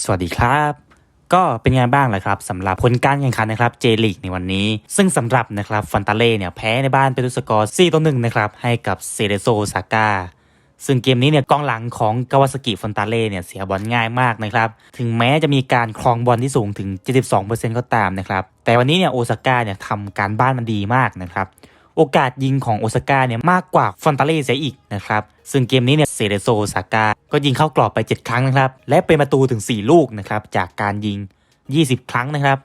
สวัสดีครับ ก็เป็นไงบ้างล่ะครับสำหรับผลการแข่งขันนะครับเจลีกในวันนี้ ซึ่งสำหรับนะครับฟันตาเล่เนี่ยแพ้ในบ้านเป็นด้วยสกอร์4ต่อ1นะครับให้กับเซเรโซซาก้าซึ่งเกมนี้เนี่ยกองหลังของกาวาสกิฟันตาเล่เนี่ยเสียบอลง่ายมากนะครับ ถึงแม้จะมีการครองบอลที่สูงถึง 72%ก็ตามนะครับ แต่วันนี้เนี่ยโอซาก้าเนี่ยทำการบ้านมันดีมากนะครับ โอกาสยิงของโอซาก้าเนี่ยมากกว่าฟอนตาเล่เสียอีกนะครับ ซึ่งเกมนี้เนี่ยเซเรโซซาก้าก็ยิงเข้ากรอบไป 7 ครั้งนะครับ และเป็นประตูถึง 4 ลูกนะครับ จากการยิง 20 ครั้งนะครับ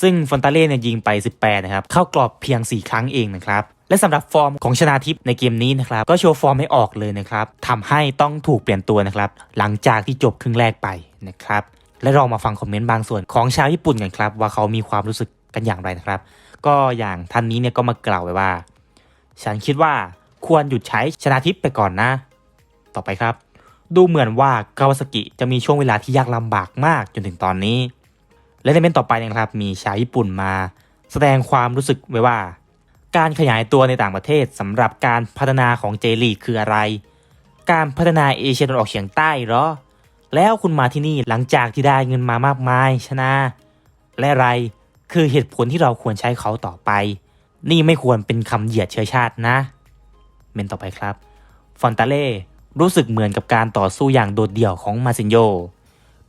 ซึ่งฟอนตาเล่เนี่ยยิงไป 18 นะครับ เข้ากรอบเพียง 4 ครั้งเองนะครับและสำหรับฟอร์มของชนาทิพย์ในเกมนี้นะครับก็โชว์ฟอร์มให้ออกเลยนะครับทำให้ต้องถูกเปลี่ยนตัวนะครับหลังจากที่จบครึ่งแรกไปนะครับและเรามาฟังคอมเมนต์บางส่วนของชาวญี่ปุ่นกันครับว่าเขามีความรู้สึก กันอย่างไรนะครับ ก็อย่างท่านนี้เนี่ยก็มากล่าวไว้ว่า ฉันคิดว่าควรหยุดใช้ชนะทิพย์ไปก่อนนะ ต่อไปครับ ดูเหมือนว่ากาวาสกิจะมีช่วงเวลาที่ยากลำบากมากจนถึงตอนนี้ และในเมนต์ต่อไปนะครับ มีชาวญี่ปุ่นมา แสดงความรู้สึกไว้ว่า การขยายตัวในต่างประเทศสำหรับการพัฒนาของเจลีคืออะไร การพัฒนาเอเชียตะวันออกเฉียงใต้หรอแล้วคุณมาที่นี่หลังจากที่ได้เงินมามากมายชนะ และอะไร คือเหตุผลที่เราควรใช้เขาต่อไป นี่ไม่ควรเป็นคำเหยียดเชื้อชาตินะ เมนต่อไปครับ ฟอนตาเล่รู้สึกเหมือนกับการต่อสู้อย่างโดดเดี่ยวของมาซินโย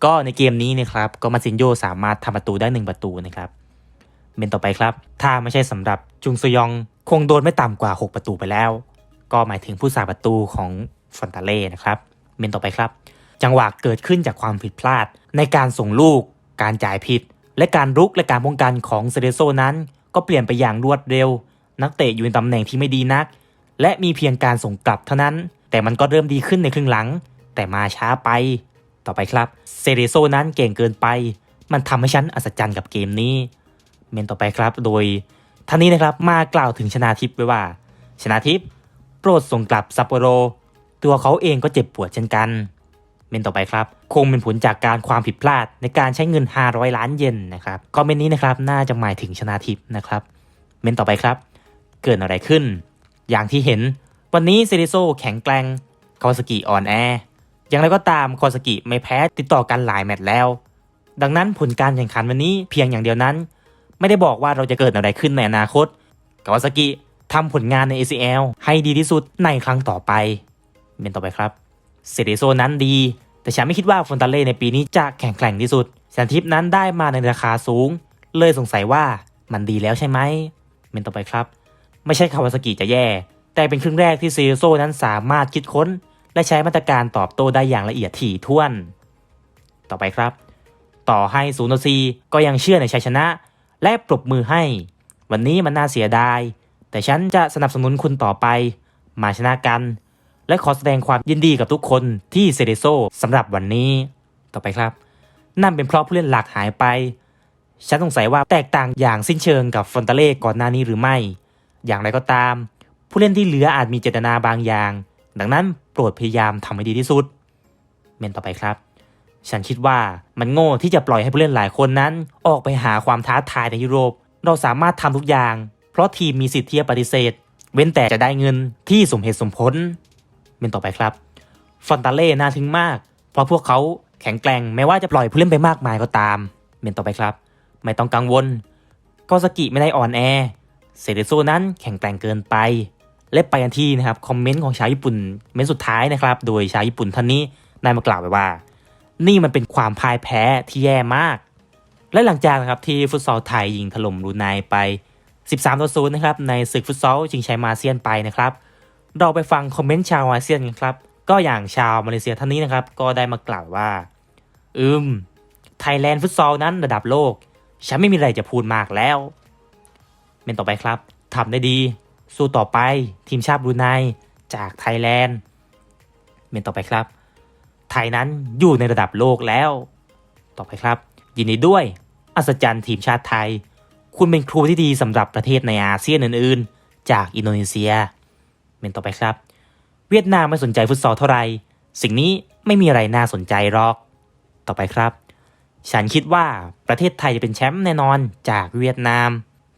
ก็ในเกมนี้นะครับ ก็มาซินโยสามารถทำประตูได้หนึ่งประตูนะครับ เมนต่อไปครับ ถ้าไม่ใช่สำหรับจุงซยอง คงโดนไม่ต่ำกว่า 6 ประตูไปแล้ว ก็หมายถึงผู้สาประตูของฟอนตาเล่นะครับ เมนต่อไปครับ จังหวะเกิดขึ้นจากความผิดพลาดในการส่งลูก การจ่ายผิด และการรุกและการป้องกันของเซเรโซนั้น ก็เปลี่ยนไปอย่างรวดเร็ว นักเตะอยู่ในตำแหน่งที่ไม่ดีนัก และมีเพียงการส่งกลับเท่านั้น แต่มันก็เริ่มดีขึ้นในครึ่งหลัง แต่มาช้าไป ต่อไปครับเซเรโซนั้นเก่งเกินไป มันทำให้ฉันอัศจรรย์กับเกมนี้ เมนต่อไปครับโดยท่านนี้นะครับมากล่าวถึงชนาทิพย์ไว้ว่า ชนาทิพย์โปรดส่งกลับซัปโปโรตัวเขาเองก็เจ็บปวดเช่นกัน เมนต่อไปครับ คงเป็นผลจากการความผิดพลาดในการใช้เงิน 500 ล้านเยนนะครับคอมเมนต์นี้นะครับน่าจะหมายถึงชนาทิพย์นะครับเมนต่อไปครับ เกิดอะไรขึ้น อย่างที่เห็น วันนี้เซริโซแข็งแกร่งคาวาสกิอ่อนแออย่างไรก็ตามคาวาสกิไม่แพ้ติดต่อกันหลายแมตช์แล้ว ดังนั้นผลการแข่งขันวันนี้เพียงอย่างเดียวนั้น ไม่ได้บอกว่าเราจะเกิดอะไรขึ้นในอนาคตคาวาสกิทำผลงานใน ACL ให้ดีที่สุดในครั้งต่อไปเมนต่อไปครับ เซริโซนั้นดี แต่ฉันไม่คิดว่าฟอนตาเล่ในปีนี้จะแข็งแกร่งที่สุดสันทิปนั้นได้มาในราคาสูง เลยสงสัยว่ามันดีแล้วใช่ไหมเมนต่อไปครับ ไม่ใช่คาวาสกิจะแย่ แต่เป็นครึ่งแรกที่เซริโซนั้นสามารถคิดค้น และใช้มาตรการตอบโต้ได้อย่างละเอียดถี่ถ้วน ต่อไปครับ ต่อให้ซูโนซีก็ยังเชื่อในชัยชนะ และปรบมือให้ วันนี้มันน่าเสียดาย แต่ฉันจะสนับสนุนคุณต่อไป มาชนะกัน และขอแสดงความยินดีกับทุกคนที่เซเดโซสำหรับวันนี้ ต่อไปครับ นั่นเป็นเพราะผู้เล่นหลักหายไป ฉันสงสัยว่าแตกต่างอย่างสิ้นเชิงกับฟอนตาเล่ก่อนหน้านี้หรือไม่ อย่างไรก็ตาม ผู้เล่นที่เหลืออาจมีเจตนาบางอย่าง ดังนั้นโปรดพยายามทำให้ดีที่สุด เมนต่อไปครับ ฉันคิดว่ามันโง่ที่จะปล่อยให้ผู้เล่นหลายคนนั้น ออกไปหาความท้าทายในยุโรป เราสามารถทำทุกอย่าง เพราะทีมมีสิทธิ์ที่จะปฏิเสธ เว้นแต่จะได้เงินที่สมเหตุสมผล เมนต่อไปครับฟอนตาเล่น่าทึ่งมาก เพราะพวกเขาแข็งแกร่งแม้ว่าจะปล่อยผู้เล่นไปมากมายก็ตามเมนต่อไปครับ ไม่ต้องกังวลกอสกิไม่ได้อ่อนแอเซเรโซนั้นแข็งแกร่งเกินไป และไปกันที่นะครับคอมเมนต์ของชาวญี่ปุ่นเมนต์สุดท้ายนะครับ โดยชาวญี่ปุ่นท่านนี้ได้มากล่าวไว้ว่า นี่มันเป็นความพ่ายแพ้ที่แย่มาก และหลังจากนะครับที่ฟุตซอลไทยยิงถล่มรูไนไป 13ต่อ0นะครับในศึกฟุตซอลชิงชมป์อาเซียนไปนะครับ เราไปฟังคอมเมนต์ชาวอาเซียนกันครับ ก็อย่างชาวมาเลเซียท่านนี้นะครับ ก็ได้มากล่าวว่า อืมไทยแลนด์ฟุตซอลนั้นระดับโลก ฉันไม่มีอะไรจะพูดมากแล้วเมนต่อไปครับทำได้ดี สู้ต่อไปทีมชาติบรูไนจากไทยแลนด์เมนต่อไปครับ ไทยนั้นอยู่ในระดับโลกแล้ว ต่อไปครับ ยินดีด้วย อัศจรรย์ทีมชาติไทย คุณเป็นครูที่ดีสำหรับประเทศในอาเซียนอื่น ๆ จากอินโดนีเซีย เมนต่อไปครับ เวียดนามไม่สนใจฟุตซอลเท่าไหร่สิ่งนี้ไม่มีอะไรน่าสนใจหรอก ต่อไปครับ ฉันคิดว่าประเทศไทยจะเป็นแชมป์แน่นอนจากเวียดนาม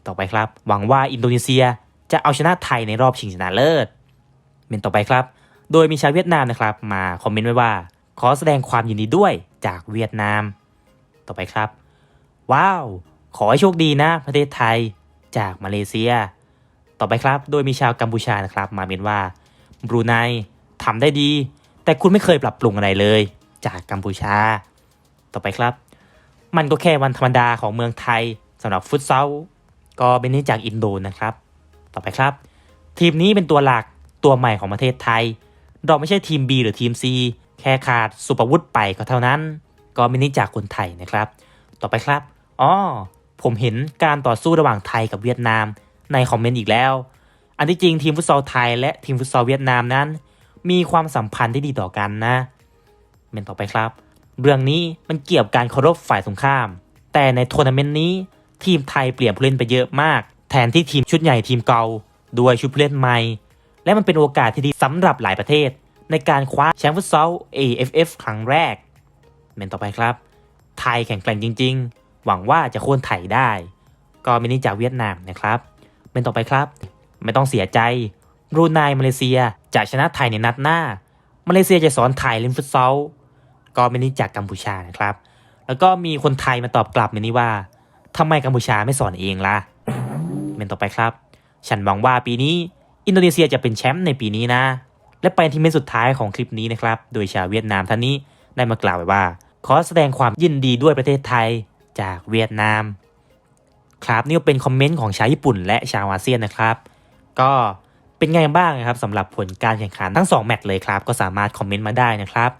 ต่อไปครับ หวังว่าอินโดนีเซียจะเอาชนะไทยในรอบชิงชนะเลิศ เมนต่อไปครับ โดยมีชาวเวียดนามนะครับ มาคอมเมนต์ไว้ว่า ขอแสดงความยินดีด้วยจากเวียดนาม ต่อไปครับ ว้าว ขอให้โชคดีนะประเทศไทยจากมาเลเซีย ต่อไปครับ โดยมีชาวกัมพูชานะครับ มาเมนว่าบรูไนทำได้ดี แต่คุณไม่เคยปรับปรุงอะไรเลย จากกัมพูชา ต่อไปครับ มันก็แค่วันธรรมดาของเมืองไทยสำหรับฟุตซอลก็เป็นนี่จากอินโดนะครับ ต่อไปครับ ทีมนี้เป็นตัวหลักตัวใหม่ของประเทศไทย เราไม่ใช่ทีม B หรือทีม C แค่ขาดสุปวุธไปก็เท่านั้น ก็ไม่นิจากคนไทยนะครับ ต่อไปครับอ๋อผมเห็นการต่อสู้ระหว่างไทยกับเวียดนาม ในคอมเมนต์อีกแล้ว อันที่จริงทีมฟุตซอลไทยและทีมฟุตซอลเวียดนามนั้น มีความสัมพันธ์ที่ดีต่อกันนะเมนต่อไปครับ เรื่องนี้มันเกี่ยวกับการเคารพฝ่ายตรงข้าม แต่ในทัวร์นาเมนต์นี้ ทีมไทยเปลี่ยนผู้เล่นไปเยอะมาก แทนที่ทีมชุดใหญ่ทีมเก่าด้วยชุดผู้เล่นใหม่ และมันเป็นโอกาสที่ดีสำหรับหลายประเทศ ในการคว้าแชมป์ฟุตซอล AFF ครั้งแรกเมนต่อไปครับ ไทยแข็งแกร่งจริง ๆ หวังว่าจะโค่นไทยได้ ก็ไม่นี้จากเวียดนามนะครับ เมนต่อไปครับ ไม่ต้องเสียใจบรูไนมาเลเซียจะชนะไทยในนัดหน้า มาเลเซียจะสอนไทยเล่นฟุตซอลก็ไม่นี้จากกัมพูชานะครับ แล้วก็มีคนไทยมาตอบกลับมานี้ว่าทำไมกัมพูชาไม่สอนเองล่ะเมนต่อไปครับ ฉันหวังว่าปีนี้อินโดนีเซียจะเป็นแชมป์ในปีนี้นะ และไปที่เมนสุดท้ายของคลิปนี้นะครับ โดยชาวเวียดนามท่านนี้ได้มากล่าวไว้ว่า ขอแสดงความยินดีด้วยประเทศไทยจากเวียดนาม ครับนี่ก็เป็นคอมเมนต์ของชาวญี่ปุ่นและชาวอาเซียนนะครับ ก็เป็นไงบ้างนะครับสำหรับผลการแข่งขันทั้ง 2 แมตช์เลยครับ ก็สามารถคอมเมนต์มาได้นะครับ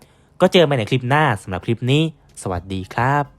ก็เจอกันในคลิปหน้าสำหรับคลิปนี้ สวัสดีครับ